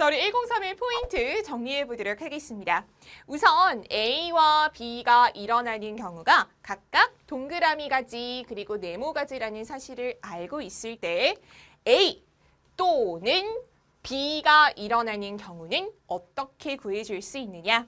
자, 우리 103의 포인트 정리해 보도록 하겠습니다. 우선 A와 B가 일어나는 경우가 각각 동그라미 가지 그리고 네모 가지라는 사실을 알고 있을 때 A 또는 B가 일어나는 경우는 어떻게 구해줄 수 있느냐?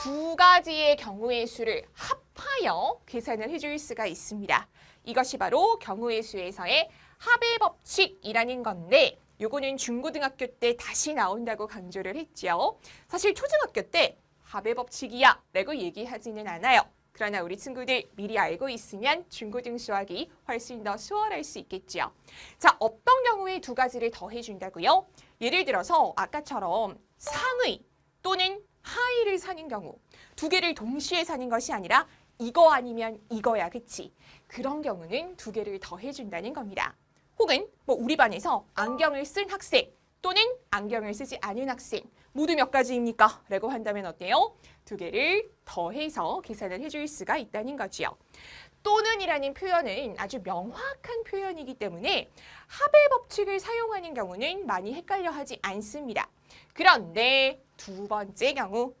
두 가지의 경우의 수를 합하여 계산을 해줄 수가 있습니다. 이것이 바로 경우의 수에서의 합의 법칙이라는 건데 요거는 중고등학교 때 다시 나온다고 강조를 했죠. 사실 초등학교 때 합의 법칙이야 라고 얘기하지는 않아요. 그러나 우리 친구들 미리 알고 있으면 중고등 수학이 훨씬 더 수월할 수 있겠죠. 자, 어떤 경우에 두 가지를 더해준다고요? 예를 들어서 아까처럼 상의 또는 하의를 사는 경우 두 개를 동시에 사는 것이 아니라 이거 아니면 이거야, 그치? 그런 경우는 두 개를 더해준다는 겁니다. 혹은 뭐 우리 반에서 안경을 쓴 학생 또는 안경을 쓰지 않은 학생 모두 몇 가지입니까? 라고 한다면 어때요? 두 개를 더해서 계산을 해줄 수가 있다는 거지요. 또는이라는 표현은 아주 명확한 표현이기 때문에 합의 법칙을 사용하는 경우는 많이 헷갈려 하지 않습니다. 그런데 두 번째 경우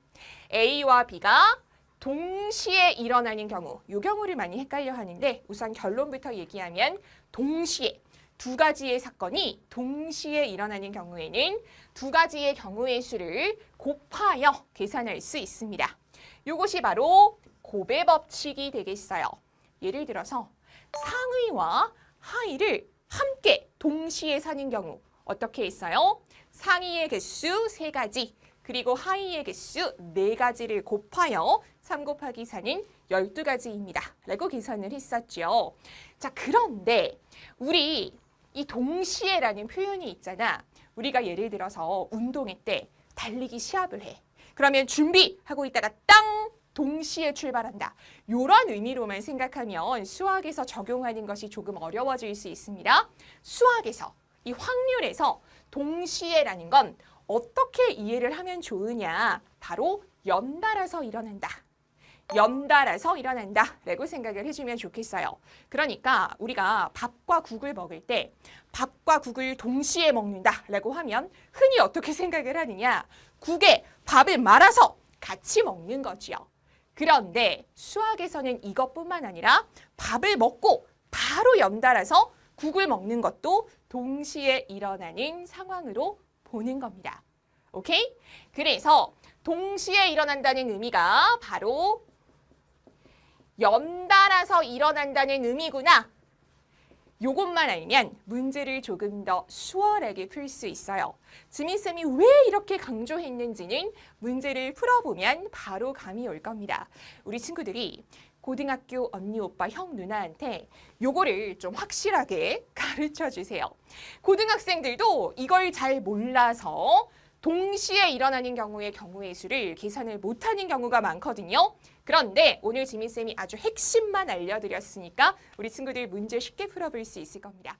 A와 B가 동시에 일어나는 경우 이 경우를 많이 헷갈려 하는데 우선 결론부터 얘기하면 동시에 두 가지의 사건이 동시에 일어나는 경우에는 두 가지의 경우의 수를 곱하여 계산할 수 있습니다. 이것이 바로 곱의 법칙이 되겠어요. 예를 들어서 상의와 하의를 함께 동시에 사는 경우 어떻게 했어요? 상의의 개수 세가지 그리고 하의의 개수 네가지를 곱하여 3 곱하기 4는 12가지입니다. 라고 계산을 했었죠. 자, 그런데 우리 이 동시에라는 표현이 있잖아. 우리가 예를 들어서 운동회 때 달리기 시합을 해. 그러면 준비하고 있다가 땅! 동시에 출발한다. 이런 의미로만 생각하면 수학에서 적용하는 것이 조금 어려워질 수 있습니다. 수학에서 이 확률에서 동시에라는 건 어떻게 이해를 하면 좋으냐? 바로 연달아서 일어난다. 연달아서 일어난다 라고 생각을 해주면 좋겠어요. 그러니까 우리가 밥과 국을 먹을 때 밥과 국을 동시에 먹는다 라고 하면 흔히 어떻게 생각을 하느냐 국에 밥을 말아서 같이 먹는 거지요. 그런데 수학에서는 이것뿐만 아니라 밥을 먹고 바로 연달아서 국을 먹는 것도 동시에 일어나는 상황으로 보는 겁니다. 오케이? 그래서 동시에 일어난다는 의미가 바로 연달아서 일어난다는 의미구나. 요것만 알면 문제를 조금 더 수월하게 풀 수 있어요. 지민쌤이 왜 이렇게 강조했는지는 문제를 풀어보면 바로 감이 올 겁니다. 우리 친구들이 고등학교 언니, 오빠, 형, 누나한테 요거를 좀 확실하게 가르쳐 주세요. 고등학생들도 이걸 잘 몰라서 동시에 일어나는 경우의 경우의 수를 계산을 못하는 경우가 많거든요. 그런데 오늘 지민쌤이 아주 핵심만 알려드렸으니까 우리 친구들 문제 쉽게 풀어볼 수 있을 겁니다.